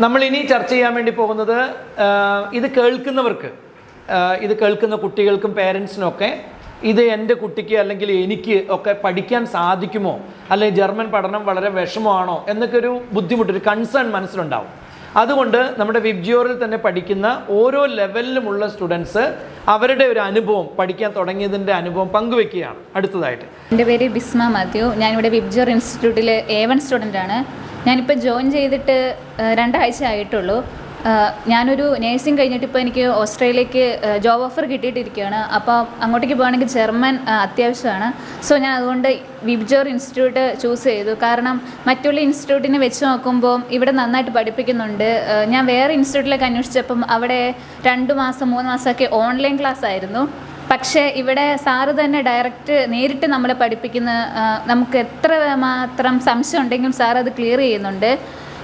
നമ്മൾ ഇനി ചർച്ച ചെയ്യാൻ വേണ്ടി പോകുന്നത് ഇത് കേൾക്കുന്നവർക്ക് ഇത് കേൾക്കുന്ന കുട്ടികൾക്കും പേരൻസിനൊക്കെ ഇത് എന്റെ കുട്ടിക്ക് അല്ലെങ്കിൽ എനിക്ക് ഒക്കെ പഠിക്കാൻ സാധിക്കുമോ? അല്ലെങ്കിൽ ജർമ്മൻ പഠനം വളരെ വിഷമമാണോ? എന്നൊക്കെ ഒരു ബുദ്ധിമുട്ട് ഒരു കൺസേൺ മനസ്സിലുണ്ടാവും. അതുകൊണ്ട് നമ്മുടെ വിബ്ജിയോറിൽ തന്നെ പഠിക്കുന്ന ഓരോ ലെവലിലുമുള്ള സ്റ്റുഡൻസ് അവരുടെ ഒരു അനുഭവം പഠിക്കാൻ തുടങ്ങിയതിന്റെ അനുഭവം പങ്കുവെക്കുകയാണ് അടുത്തതായിട്ട്. എന്റെ പേര് ബിസ്മ മാത്യു. ഞാനിവിടെ വിബ്ജിയോർ ഇൻസ്റ്റിറ്റ്യൂട്ടിലെ എ വൺ സ്റ്റുഡന്റ് ആണ്. ഞാനിപ്പോൾ ജോയിൻ ചെയ്തിട്ട് രണ്ടാഴ്ച ആയിട്ടുള്ളൂ. ഞാനൊരു നേഴ്സിംഗ് കഴിഞ്ഞിട്ട് ഇപ്പോൾ എനിക്ക് ഓസ്ട്രേലിയക്ക് ജോബ് ഓഫർ കിട്ടിയിട്ടിരിക്കുകയാണ്. അപ്പോൾ അങ്ങോട്ടേക്ക് പോകുകയാണെങ്കിൽ ജർമ്മൻ അത്യാവശ്യമാണ്. സോ ഞാൻ അതുകൊണ്ട് വിബ്ജോർ ഇൻസ്റ്റിറ്റ്യൂട്ട് ചൂസ് ചെയ്തു. കാരണം മറ്റുള്ള ഇൻസ്റ്റിറ്റ്യൂട്ടിനെ വെച്ച് നോക്കുമ്പോൾ ഇവിടെ നന്നായിട്ട് പഠിപ്പിക്കുന്നുണ്ട്. ഞാൻ വേറെ ഇൻസ്റ്റിറ്റ്യൂട്ടിലേക്ക് അന്വേഷിച്ചപ്പം അവിടെ രണ്ട് മാസം മൂന്ന് മാസമൊക്കെ ഓൺലൈൻ ക്ലാസ് ആയിരുന്നു. പക്ഷേ ഇവിടെ സാറ് തന്നെ ഡയറക്റ്റ് നേരിട്ട് നമ്മളെ പഠിപ്പിക്കുന്ന നമുക്ക് എത്ര മാത്രം സംശയം ഉണ്ടെങ്കിലും സാർ അത് ക്ലിയർ ചെയ്യുന്നുണ്ട്.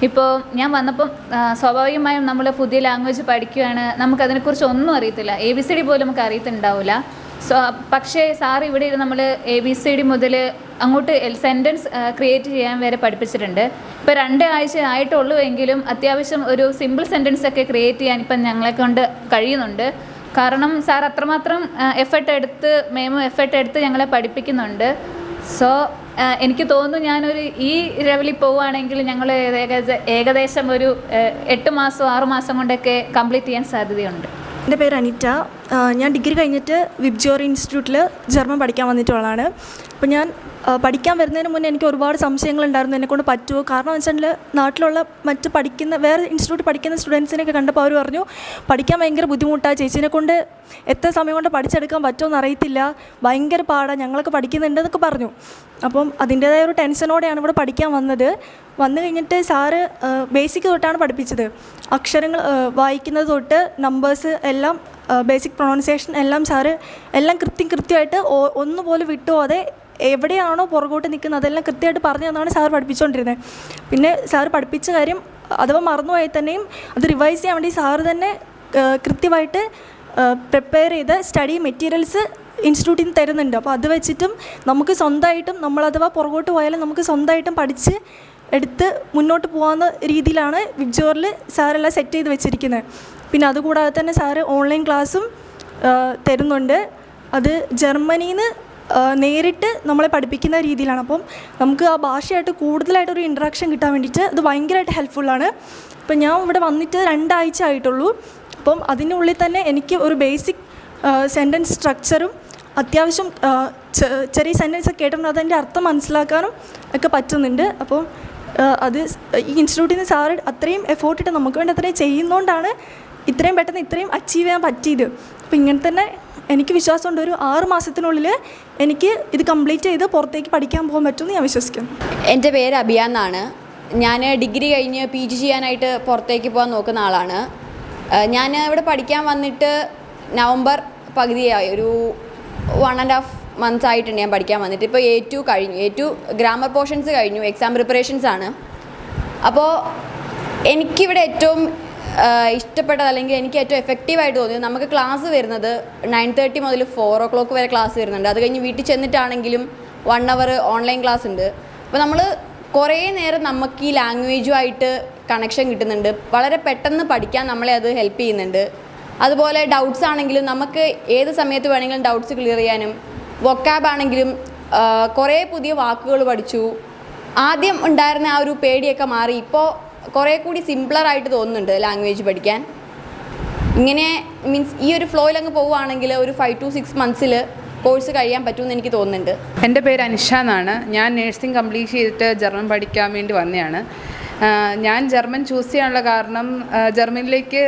ഇപ്പോൾ ഞാൻ വന്നപ്പം സ്വാഭാവികമായും നമ്മൾ പുതിയ ലാംഗ്വേജ് പഠിക്കുകയാണ് നമുക്കതിനെക്കുറിച്ച് ഒന്നും അറിയത്തില്ല. എ ബി സി ഡി പോലും നമുക്ക് അറിയത്തുണ്ടാവില്ല സോ പക്ഷേ സാർ ഇവിടെ ഇരുന്ന് നമ്മൾ എ ബി സി ഡി മുതൽ അങ്ങോട്ട് സെന്റൻസ് ക്രിയേറ്റ് ചെയ്യാൻ വരെ പഠിപ്പിച്ചിട്ടുണ്ട്. ഇപ്പോൾ രണ്ട് ആഴ്ച ആയിട്ടുള്ളൂ എങ്കിലും അത്യാവശ്യം ഒരു സിമ്പിൾ സെന്റൻസ് ഒക്കെ ക്രിയേറ്റ് ചെയ്യാൻ ഇപ്പം ഞങ്ങളെ കൊണ്ട് കഴിയുന്നുണ്ട്. കാരണം സാർ അത്രമാത്രം എഫേർട്ട് എടുത്ത് മേമും എഫേർട്ട് എടുത്ത് ഞങ്ങളെ പഠിപ്പിക്കുന്നുണ്ട്. സോ എനിക്ക് തോന്നുന്നു ഞാനൊരു ഈ ലെവലിൽ പോവുകയാണെങ്കിൽ ഞങ്ങൾ ഏകദേശം ഒരു എട്ട് മാസം ആറ് മാസം കൊണ്ടൊക്കെ കംപ്ലീറ്റ് ചെയ്യാൻ സാധ്യതയുണ്ട്. എന്റെ പേര് അനിറ്റ. ഞാൻ ഡിഗ്രി കഴിഞ്ഞിട്ട് വിബ്ജോറി ഇൻസ്റ്റിറ്റ്യൂട്ടിൽ ജർമ്മൻ പഠിക്കാൻ വന്നിട്ടുള്ളതാണ്. അപ്പോൾ ഞാൻ പഠിക്കാൻ വരുന്നതിന് മുന്നേ എനിക്ക് ഒരുപാട് സംശയങ്ങൾ ഉണ്ടായിരുന്നു എന്നെക്കൊണ്ട് പറ്റുമോ കാരണം വെച്ചിട്ടുണ്ടെങ്കിൽ നാട്ടിലുള്ള മറ്റ് പഠിക്കുന്ന വേറെ ഇൻസ്റ്റിറ്റ്യൂട്ട് പഠിക്കുന്ന സ്റ്റുഡൻസിനെയൊക്കെ കണ്ടപ്പോൾ അവർ പറഞ്ഞു പഠിക്കാൻ ഭയങ്കര ബുദ്ധിമുട്ടാണ് ചേച്ചീനെ കൊണ്ട് എത്ര സമയം കൊണ്ട് പഠിച്ചെടുക്കാൻ പറ്റുമെന്ന് അറിയത്തില്ല. ഭയങ്കര പാടാണ് ഞങ്ങളൊക്കെ പഠിക്കുന്നുണ്ടെന്നൊക്കെ പറഞ്ഞു. അപ്പം അതിന്റേതായ ഒരു ടെൻഷനോടെയാണ് ഇവിടെ പഠിക്കാൻ വന്നത്. വന്നു കഴിഞ്ഞിട്ട് സാറ് ബേസിക് തൊട്ടാണ് പഠിപ്പിച്ചത്. അക്ഷരങ്ങൾ വായിക്കുന്നത് തൊട്ട് നമ്പേഴ്സ് എല്ലാം ബേസിക് പ്രൊണൗൺസിയേഷൻ എല്ലാം സാറ് എല്ലാം കൃത്യം കൃത്യമായിട്ട് ഒന്നുപോലെ വിട്ടുപോകാതെ എവിടെയാണോ പുറകോട്ട് നിൽക്കുന്നത് അതെല്ലാം കൃത്യമായിട്ട് പറഞ്ഞു തന്നാണ് സാർ പഠിപ്പിച്ചുകൊണ്ടിരുന്നത്. പിന്നെ സാർ പഠിപ്പിച്ച കാര്യം അഥവാ മറന്നുപോയാൽ തന്നെയും അത് റിവൈസ് ചെയ്യാൻ വേണ്ടി സാറ് തന്നെ കൃത്യമായിട്ട് പ്രിപ്പയർ ചെയ്ത സ്റ്റഡി മെറ്റീരിയൽസ് ഇൻസ്റ്റിറ്റ്യൂട്ടിൽ നിന്ന് തരുന്നുണ്ട്. അപ്പോൾ അത് വെച്ചിട്ടും നമുക്ക് സ്വന്തമായിട്ടും നമ്മൾ അഥവാ പുറകോട്ട് പോയാലും നമുക്ക് സ്വന്തമായിട്ടും പഠിച്ച് എടുത്ത് മുന്നോട്ട് പോകാവുന്ന രീതിയിലാണ് വിബ്ജോറിൽ സാറെല്ലാം സെറ്റ് ചെയ്ത് വെച്ചിരിക്കുന്നത്. പിന്നെ അതുകൂടാതെ തന്നെ സാറ് ഓൺലൈൻ ക്ലാസ്സും തരുന്നുണ്ട്. അത് ജർമ്മനിയിൽ നിന്ന് നേരിട്ട് നമ്മളെ പഠിപ്പിക്കുന്ന രീതിയിലാണ്. അപ്പം നമുക്ക് ആ ഭാഷയായിട്ട് കൂടുതലായിട്ടൊരു ഇൻട്രാക്ഷൻ കിട്ടാൻ വേണ്ടിയിട്ട് അത് ഭയങ്കരമായിട്ട് ഹെൽപ്ഫുള്ളാണ് ഇപ്പം ഞാൻ ഇവിടെ വന്നിട്ട് രണ്ടാഴ്ച ആയിട്ടുള്ളൂ. അപ്പം അതിനുള്ളിൽ തന്നെ എനിക്ക് ഒരു ബേസിക് സെന്റൻസ് സ്ട്രക്ചറും അത്യാവശ്യം ചെറിയ സെന്റൻസ് ഒക്കെ കേട്ടിട്ടുണ്ട്. അതിന്റെ അർത്ഥം മനസ്സിലാക്കാനും ഒക്കെ പറ്റുന്നുണ്ട്. അപ്പം അത് ഈ ഇൻസ്റ്റിറ്റ്യൂട്ടിൽ നിന്ന് സാറ് അത്രയും എഫേർട്ടിട്ട് നമുക്ക് വേണ്ടി അത്രയും ചെയ്യുന്നതുകൊണ്ടാണ് ഇത്രയും പെട്ടെന്ന് ഇത്രയും അച്ചീവ് ചെയ്യാൻ പറ്റിയത്. അപ്പം ഇങ്ങനെ തന്നെ എനിക്ക് വിശ്വാസമുണ്ട്. ഒരു ആറ് മാസത്തിനുള്ളിൽ എനിക്ക് ഇത് കംപ്ലീറ്റ് ചെയ്ത് പുറത്തേക്ക് പഠിക്കാൻ പോകാൻ പറ്റുമെന്ന് ഞാൻ വിശ്വസിക്കുന്നു. എന്റെ പേര് അബിയ എന്നാണ്. ഞാൻ ഡിഗ്രി കഴിഞ്ഞ് പി ജി ചെയ്യാനായിട്ട് പുറത്തേക്ക് പോകാൻ നോക്കുന്ന ആളാണ്. ഞാൻ ഇവിടെ പഠിക്കാൻ വന്നിട്ട് നവംബർ പകുതിയായി. ഒരു വൺ ആൻഡ് ഹാഫ് മന്ത്സ് ആയിട്ടുണ്ട് ഞാൻ പഠിക്കാൻ വന്നിട്ട്. ഇപ്പോൾ എ ടു കഴിഞ്ഞു. എ ടു ഗ്രാമർ പോർഷൻസ് കഴിഞ്ഞു. എക്സാം പ്രിപ്പറേഷൻസ് ആണ്. അപ്പോൾ എനിക്കിവിടെ ഏറ്റവും ഇഷ്ടപ്പെട്ടത് അല്ലെങ്കിൽ എനിക്ക് ഏറ്റവും എഫക്റ്റീവായിട്ട് തോന്നിയത് നമുക്ക് ക്ലാസ് വരുന്നത് നയൻ തേർട്ടി മുതൽ ഫോർ ഓ ക്ലോക്ക് വരെ ക്ലാസ് വരുന്നുണ്ട്. അത് കഴിഞ്ഞ് വീട്ടിൽ ചെന്നിട്ടാണെങ്കിലും വൺ അവർ ഓൺലൈൻ ക്ലാസ് ഉണ്ട്. അപ്പോൾ നമ്മൾ കുറേ നേരം നമുക്ക് ഈ ലാംഗ്വേജുമായിട്ട് കണക്ഷൻ കിട്ടുന്നുണ്ട്. വളരെ പെട്ടെന്ന് പഠിക്കാൻ നമ്മളെ അത് ഹെൽപ്പ് ചെയ്യുന്നുണ്ട്. അതുപോലെ ഡൗട്ട്സ് ആണെങ്കിലും നമുക്ക് ഏത് സമയത്ത് വേണമെങ്കിലും ഡൗട്ട്സ് ക്ലിയർ ചെയ്യാനും വൊക്കാബ് ആണെങ്കിലും കുറേ പുതിയ വാക്കുകൾ പഠിച്ചു. ആദ്യം ഉണ്ടായിരുന്ന ആ ഒരു പേടിയൊക്കെ മാറി. ഇപ്പോൾ കുറേ കൂടി സിംപ്ലറായിട്ട് തോന്നുന്നുണ്ട് ലാംഗ്വേജ് പഠിക്കാൻ. ഇങ്ങനെ മീൻസ് ഈ ഒരു ഫ്ലോയിൽ അങ്ങ് പോവുകയാണെങ്കിൽ ഒരു ഫൈവ് ടു സിക്സ് മന്ത്സിൽ കോഴ്സ് കഴിയാൻ പറ്റുമെന്ന് എനിക്ക് തോന്നുന്നുണ്ട്. എന്റെ പേര് അനിഷ എന്നാണ്. ഞാൻ നേഴ്സിംഗ് കംപ്ലീറ്റ് ചെയ്തിട്ട് ജർമ്മൻ പഠിക്കാൻ വേണ്ടി വന്നതാണ് ഞാൻ ജർമ്മൻ ചൂസ് ചെയ്യാനുള്ള കാരണം ജർമ്മനിലേക്ക്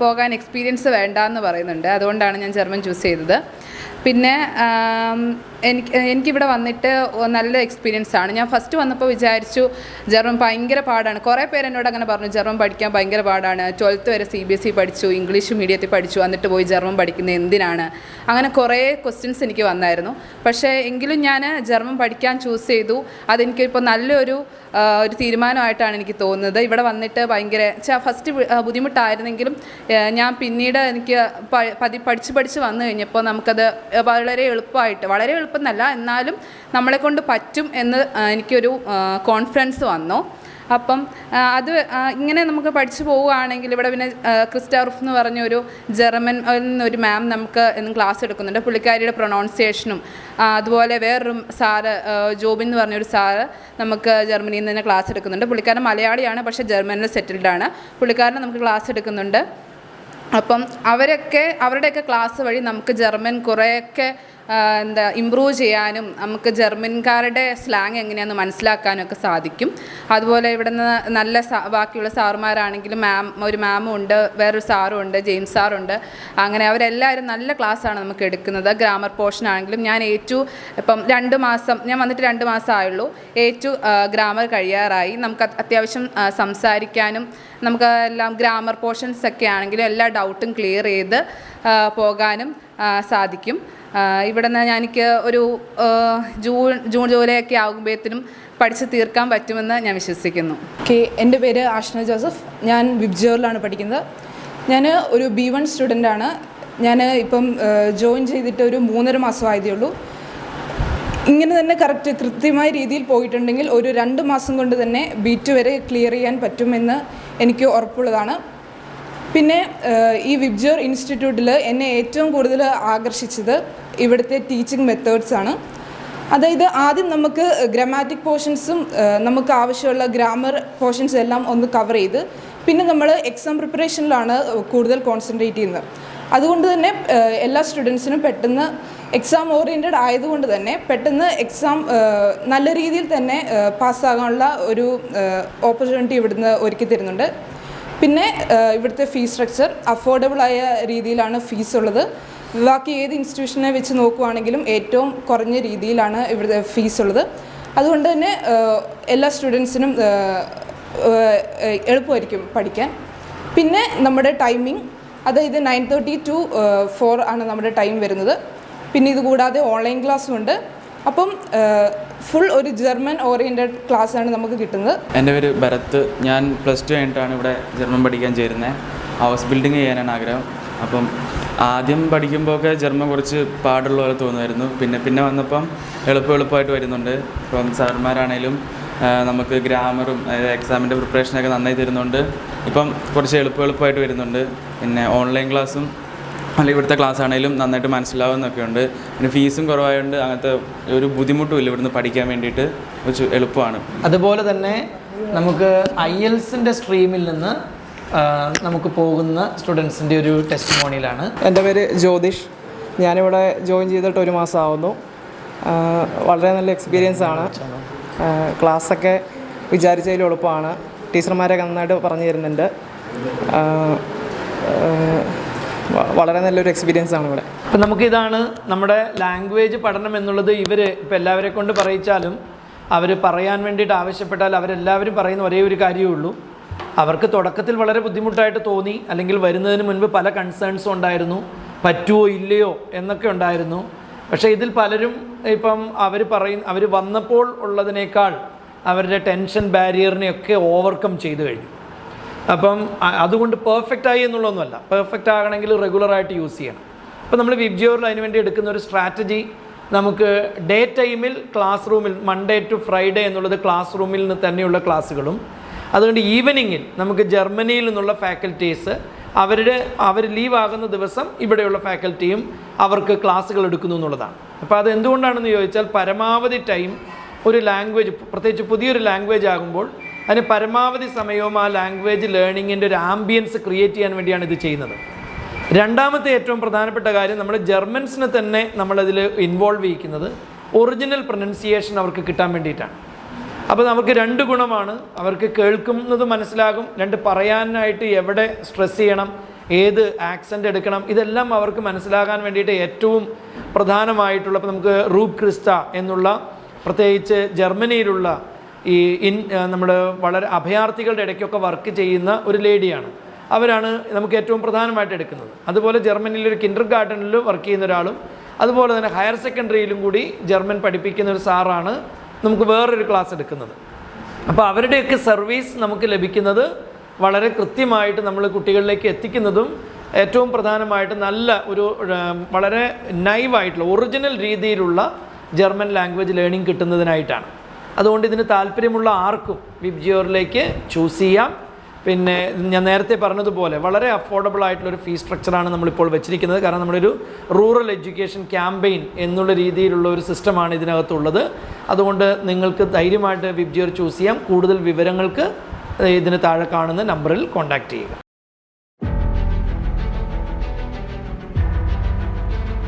പോകാൻ എക്സ്പീരിയൻസ് വേണ്ട എന്ന് പറയുന്നുണ്ട്. അതുകൊണ്ടാണ് ഞാൻ ജർമ്മൻ ചൂസ് ചെയ്തത്. പിന്നെ എനിക്ക് എനിക്കിവിടെ വന്നിട്ട് നല്ല എക്സ്പീരിയൻസ് ആണ്. ഞാൻ ഫസ്റ്റ് വന്നപ്പോൾ വിചാരിച്ചു ജർമ്മൻ ഭയങ്കര പാടാണ്. കുറേ പേര് എന്നോട് അങ്ങനെ പറഞ്ഞു ജർമ്മൻ പഠിക്കാൻ ഭയങ്കര പാടാണ്. ട്വൽത്ത് വരെ സി ബി എസ് ഇ പഠിച്ചു ഇംഗ്ലീഷ് മീഡിയത്തിൽ പഠിച്ചു എന്നിട്ട് പോയി ജർമ്മൻ പഠിക്കുന്നത് എന്തിനാണ്? അങ്ങനെ കുറേ ക്വസ്റ്റ്യൻസ് എനിക്ക് വന്നായിരുന്നു. പക്ഷേ എങ്കിലും ഞാൻ ജർമ്മൻ പഠിക്കാൻ ചൂസ് ചെയ്തു. അതെനിക്കിപ്പോൾ നല്ലൊരു ഒരു തീരുമാനമായിട്ടാണ് എനിക്ക് തോന്നുന്നത്. ഇവിടെ വന്നിട്ട് ഭയങ്കര ഫസ്റ്റ് ബുദ്ധിമുട്ടായിരുന്നെങ്കിലും ഞാൻ പിന്നീട് എനിക്ക് പഠിച്ച് പഠിച്ച് വന്നു കഴിഞ്ഞപ്പോൾ നമുക്കത് വളരെ എളുപ്പമായിട്ട് വളരെ എളുപ്പമെന്നല്ല എന്നാലും നമ്മളെ കൊണ്ട് പറ്റും എന്ന് എനിക്കൊരു കോൺഫിഡൻസ് വന്നു. അപ്പം അത് ഇങ്ങനെ നമുക്ക് പഠിച്ചു പോവുകയാണെങ്കിൽ ഇവിടെ പിന്നെ ക്രിസ്റ്റാർഫ് എന്ന് പറഞ്ഞൊരു ജർമ്മൻ ഒരു മാം നമുക്ക് എന്നും ക്ലാസ് എടുക്കുന്നുണ്ട്. പുള്ളിക്കാരിയുടെ പ്രൊണൗൺസിയേഷനും അതുപോലെ വേറൊരു സാറ് ജോബിൻ എന്ന് പറഞ്ഞൊരു സാറ് നമുക്ക് ജർമ്മനിയിൽ നിന്ന് തന്നെ ക്ലാസ് എടുക്കുന്നുണ്ട്. പുള്ളിക്കാരൻ മലയാളിയാണ് പക്ഷേ ജർമ്മനിൽ സെറ്റിൽഡാണ് പുള്ളിക്കാരനെ നമുക്ക് ക്ലാസ് എടുക്കുന്നുണ്ട്. അപ്പം അവരൊക്കെ അവരുടെയൊക്കെ ക്ലാസ് വഴി നമുക്ക് ജർമ്മൻ കുറേയൊക്കെ എന്താ ഇമ്പ്രൂവ് ചെയ്യാനും നമുക്ക് ജർമ്മൻകാരുടെ സ്ലാങ് എങ്ങനെയാണെന്ന് മനസ്സിലാക്കാനും ഒക്കെ സാധിക്കും. അതുപോലെ ഇവിടെ നിന്ന് നല്ല ബാക്കിയുള്ള സാറുമാരാണെങ്കിലും മാം ഒരു മാമും ഉണ്ട് വേറൊരു സാറും ഉണ്ട് ജെയിംസ് സാറുണ്ട് അങ്ങനെ അവരെല്ലാവരും നല്ല ക്ലാസ്സാണ് നമുക്ക് എടുക്കുന്നത്. ഗ്രാമർ പോർഷൻ ആണെങ്കിലും ഞാൻ ഏറ്റു ഇപ്പം രണ്ട് മാസം ഞാൻ വന്നിട്ട് രണ്ട് മാസം ആയുള്ളൂ ഏറ്റു ഗ്രാമർ കഴിയാറായി. നമുക്ക് അത് അത്യാവശ്യം സംസാരിക്കാനും നമുക്ക് എല്ലാം ഗ്രാമർ പോർഷൻസ് ഒക്കെ ആണെങ്കിലും എല്ലാ ഡൗട്ടും ക്ലിയർ ചെയ്ത് പോകാനും സാധിക്കും. ഇവിടെ നിന്ന് എനിക്ക് ഒരു ജൂൺ ജൂൺ ജൂലൈ ഒക്കെ ആകുമ്പോഴത്തേനും പഠിച്ച് തീർക്കാൻ പറ്റുമെന്ന് ഞാൻ വിശ്വസിക്കുന്നു. ഓക്കെ എന്റെ പേര് ആഷ്ന ജോസഫ്. ഞാൻ വിബ്ജോറിലാണ് പഠിക്കുന്നത്. ഞാൻ ഒരു ബി വൺ സ്റ്റുഡന്റാണ്. ഞാൻ ഇപ്പം ജോയിൻ ചെയ്തിട്ട് ഒരു മൂന്നര മാസം ആയതേ ഉള്ളൂ ഇങ്ങനെ തന്നെ കറക്റ്റ് കൃത്യമായ രീതിയിൽ പോയിട്ടുണ്ടെങ്കിൽ ഒരു രണ്ട് മാസം കൊണ്ട് തന്നെ ബീറ്റ് വരെ ക്ലിയർ ചെയ്യാൻ പറ്റുമെന്ന് എനിക്ക് ഉറപ്പുള്ളതാണ്. പിന്നെ ഈ വിബ്ജോർ ഇൻസ്റ്റിറ്റ്യൂട്ടിൽ എന്നെ ഏറ്റവും കൂടുതൽ ആകർഷിച്ചത് ഇവിടുത്തെ ടീച്ചിങ് മെത്തേഡ്സ് ആണ്. അതായത് ആദ്യം നമുക്ക് ഗ്രാമാറ്റിക് പോർഷൻസും നമുക്ക് ആവശ്യമുള്ള ഗ്രാമർ പോർഷൻസ് എല്ലാം ഒന്ന് കവർ ചെയ്ത് പിന്നെ നമ്മൾ എക്സാം പ്രിപ്പറേഷനിലാണ് കൂടുതൽ കോൺസെൻട്രേറ്റ് ചെയ്യുന്നത്. അതുകൊണ്ട് തന്നെ എല്ലാ സ്റ്റുഡൻസിനും പെട്ടെന്ന് എക്സാം ഓറിയന്റഡ് ആയതുകൊണ്ട് തന്നെ പെട്ടെന്ന് എക്സാം നല്ല രീതിയിൽ തന്നെ പാസ്സാകാനുള്ള ഒരു ഓപ്പർച്യൂണിറ്റി ഇവിടുന്ന് ഒരുക്കി തരുന്നുണ്ട്. പിന്നെ ഇവിടുത്തെ ഫീസ് സ്ട്രക്ചർ അഫോർഡബിൾ ആയ രീതിയിലാണ് ഫീസ് ഉള്ളത്. ബാക്കി ഏത് ഇൻസ്റ്റിറ്റ്യൂഷനെ വെച്ച് നോക്കുവാണെങ്കിലും ഏറ്റവും കുറഞ്ഞ രീതിയിലാണ് ഇവിടുത്തെ ഫീസ് ഉള്ളത്. അതുകൊണ്ട് തന്നെ എല്ലാ സ്റ്റുഡൻസിനും എളുപ്പമായിരിക്കും പഠിക്കാൻ. പിന്നെ നമ്മുടെ ടൈമിംഗ് അതായത് നയൻ തേർട്ടി ടു ഫോർ ആണ് നമ്മുടെ ടൈം വരുന്നത്. പിന്നെ ഇതുകൂടാതെ ഓൺലൈൻ ക്ലാസ്സും ഉണ്ട്. അപ്പം ഫുൾ ഒരു ജർമ്മൻ ഓറിയന്റഡ് ക്ലാസ്സാണ് നമുക്ക് കിട്ടുന്നത്. എന്റെ പേര് ഭരത്. ഞാൻ പ്ലസ് ടു കഴിഞ്ഞിട്ടാണ് ഇവിടെ ജർമ്മൻ പഠിക്കാൻ ചേരുന്നത് ഹൗസ് ബിൽഡിംഗ് ചെയ്യാനാണ് ആഗ്രഹം. അപ്പം ആദ്യം പഠിക്കുമ്പോഴൊക്കെ ജർമ്മൻ കുറച്ച് പാടുള്ള പോലെ തോന്നുമായിരുന്നു. പിന്നെ പിന്നെ വന്നപ്പം എളുപ്പ എളുപ്പമായിട്ട് വരുന്നുണ്ട്. ഇപ്പം സാർമാരാണേലും നമുക്ക് ഗ്രാമറും അതായത് എക്സാമിന്റെ പ്രിപ്പറേഷനൊക്കെ നന്നായി തരുന്നുണ്ട്. ഇപ്പം കുറച്ച് എളുപ്പ എളുപ്പമായിട്ട് വരുന്നുണ്ട്. പിന്നെ ഓൺലൈൻ ക്ലാസ്സും അല്ലെങ്കിൽ ഇവിടുത്തെ ക്ലാസ് ആണെങ്കിലും നന്നായിട്ട് മനസ്സിലാവുന്നൊക്കെ ഉണ്ട് പിന്നെ ഫീസും കുറവായതുകൊണ്ട് അങ്ങനത്തെ ഒരു ബുദ്ധിമുട്ടും ഇല്ല ഇവിടുന്ന് പഠിക്കാൻ വേണ്ടിയിട്ട് കുറച്ച് എളുപ്പമാണ്. അതുപോലെ തന്നെ നമുക്ക് ഐ എൽസിന്റെ സ്ട്രീമിൽ നിന്ന് നമുക്ക് പോകുന്ന സ്റ്റുഡൻസിന്റെ ഒരു ടെസ്റ്റ് മോണിയിലാണ് എന്റെ പേര് ജ്യോതിഷ്. ഞാനിവിടെ ജോയിൻ ചെയ്തിട്ട് ഒരു മാസം ആവുന്നു. വളരെ നല്ല എക്സ്പീരിയൻസ് ആണ്. ക്ലാസ്സൊക്കെ വിചാരിച്ചതിലും എളുപ്പമാണ്. ടീച്ചർമാരൊക്കെ നന്നായിട്ട് പറഞ്ഞു തരുന്നുണ്ട്. വളരെ നല്ലൊരു എക്സ്പീരിയൻസ് ആണ് ഇവിടെ. അപ്പം നമുക്കിതാണ് നമ്മുടെ ലാംഗ്വേജ് പഠനം എന്നുള്ളത് ഇവർ ഇപ്പം എല്ലാവരെ കൊണ്ട് പറയിച്ചാലും അവർ പറയാൻ വേണ്ടിയിട്ട് ആവശ്യപ്പെട്ടാൽ അവരെല്ലാവരും പറയുന്ന ഒരേ ഒരു കാര്യമേ ഉള്ളൂ. അവർക്ക് തുടക്കത്തിൽ വളരെ ബുദ്ധിമുട്ടായിട്ട് തോന്നി അല്ലെങ്കിൽ വരുന്നതിന് മുൻപ് പല കൺസേൺസും ഉണ്ടായിരുന്നു പറ്റുമോ ഇല്ലയോ എന്നൊക്കെ ഉണ്ടായിരുന്നു. പക്ഷേ ഇതിൽ പലരും ഇപ്പം അവർ പറയും അവർ വന്നപ്പോൾ ഉള്ളതിനേക്കാൾ അവരുടെ ടെൻഷൻ ബാരിയറിനെയൊക്കെ ഓവർകം ചെയ്തു കഴിഞ്ഞു. അപ്പം അതുകൊണ്ട് പെർഫെക്റ്റ് ആയി എന്നുള്ളതൊന്നുമല്ല. പെർഫെക്റ്റ് ആകണമെങ്കിൽ റെഗുലറായിട്ട് യൂസ് ചെയ്യണം. അപ്പോൾ നമ്മൾ വിബ്ജിയോറിൽ അതിന് വേണ്ടി എടുക്കുന്ന ഒരു സ്ട്രാറ്റജി നമുക്ക് ഡേ ടൈമിൽ ക്ലാസ് റൂമിൽ മൺഡേ ടു ഫ്രൈഡേ എന്നുള്ളത് ക്ലാസ് റൂമിൽ നിന്ന് തന്നെയുള്ള ക്ലാസ്സുകളും അതുകൊണ്ട് ഈവനിങ്ങിൽ നമുക്ക് ജർമ്മനിയിൽ നിന്നുള്ള ഫാക്കൽറ്റീസ് അവരുടെ അവർ ലീവ് ആകുന്ന ദിവസം ഇവിടെയുള്ള ഫാക്കൽറ്റിയും അവർക്ക് ക്ലാസ്സുകൾ എടുക്കുന്നു എന്നുള്ളതാണ്. അപ്പോൾ അത് എന്തുകൊണ്ടാണെന്ന് ചോദിച്ചാൽ പരമാവധി ടൈം ഒരു ലാംഗ്വേജ് പ്രത്യേകിച്ച് പുതിയൊരു ലാംഗ്വേജ് ആകുമ്പോൾ അതിന് പരമാവധി സമയവും ആ ലാംഗ്വേജ് ലേണിങ്ങിന്റെ ഒരു ആംബിയൻസ് ക്രിയേറ്റ് ചെയ്യാൻ വേണ്ടിയാണ് ഇത് ചെയ്യുന്നത്. രണ്ടാമത്തെ ഏറ്റവും പ്രധാനപ്പെട്ട കാര്യം നമ്മൾ ജർമ്മൻസിനെ തന്നെ നമ്മളതിൽ ഇൻവോൾവ് ചെയ്യിക്കുന്നത് ഒറിജിനൽ പ്രൊനൗൺസിയേഷൻ അവർക്ക് കിട്ടാൻ വേണ്ടിയിട്ടാണ്. അപ്പോൾ നമുക്ക് രണ്ട് ഗുണമാണ്. അവർക്ക് കേൾക്കുന്നത് മനസ്സിലാകും. രണ്ട് പറയാനായിട്ട് എവിടെ സ്ട്രെസ് ചെയ്യണം ഏത് ആക്സന്റ് എടുക്കണം ഇതെല്ലാം അവർക്ക് മനസ്സിലാകാൻ വേണ്ടിയിട്ട് ഏറ്റവും പ്രധാനമായിട്ടുള്ള ഇപ്പോൾ നമുക്ക് റൂബ് ക്രിസ്റ്റ എന്നുള്ള പ്രത്യേകിച്ച് ജർമ്മനിയിലുള്ള ഈ ഇൻ നമ്മുടെ വളരെ അഭയാർത്ഥികളുടെ ഇടയ്ക്കൊക്കെ വർക്ക് ചെയ്യുന്ന ഒരു ലേഡിയാണ്. അവരാണ് നമുക്ക് ഏറ്റവും പ്രധാനമായിട്ട് എടുക്കുന്നത്. അതുപോലെ ജർമ്മനിയിൽ ഒരു കിൻഡർ ഗാർഡനിൽ വർക്ക് ചെയ്യുന്ന ഒരാളും അതുപോലെ തന്നെ ഹയർ സെക്കൻഡറിയിലും കൂടി ജർമ്മൻ പഠിപ്പിക്കുന്ന ഒരു സാറാണ് നമുക്ക് വേറൊരു ക്ലാസ് എടുക്കുന്നത്. അപ്പോൾ അവരുടെയൊക്കെ സർവീസ് നമുക്ക് ലഭിക്കുന്നത് വളരെ കൃത്യമായിട്ട് നമ്മൾ കുട്ടികളിലേക്ക് എത്തിക്കുന്നതും ഏറ്റവും പ്രധാനമായിട്ട് നല്ല ഒരു വളരെ നൈവായിട്ടുള്ള ഒറിജിനൽ രീതിയിലുള്ള ജർമ്മൻ ലാംഗ്വേജ് ലേണിംഗ് കിട്ടുന്നതിനായിട്ടാണ്. അതുകൊണ്ട് ഇതിന് താല്പര്യമുള്ള ആർക്കും വിബ്ജിയോറിലേക്ക് ചൂസ് ചെയ്യാം. പിന്നെ ഞാൻ നേരത്തെ പറഞ്ഞതുപോലെ വളരെ അഫോർഡബിൾ ആയിട്ടുള്ളൊരു ഫീസ് സ്ട്രക്ചറാണ് നമ്മളിപ്പോൾ വെച്ചിരിക്കുന്നത്. കാരണം നമ്മളൊരു റൂറൽ എഡ്യൂക്കേഷൻ ക്യാമ്പയിൻ എന്നുള്ള രീതിയിലുള്ള ഒരു സിസ്റ്റമാണ് ഇതിനകത്തുള്ളത്. അതുകൊണ്ട് നിങ്ങൾക്ക് ധൈര്യമായിട്ട് വിബ്ജിയോർ ചൂസ് ചെയ്യാം. കൂടുതൽ വിവരങ്ങൾക്ക് ഇതിന് താഴെ കാണുന്ന നമ്പറിൽ കോൺടാക്റ്റ് ചെയ്യുക.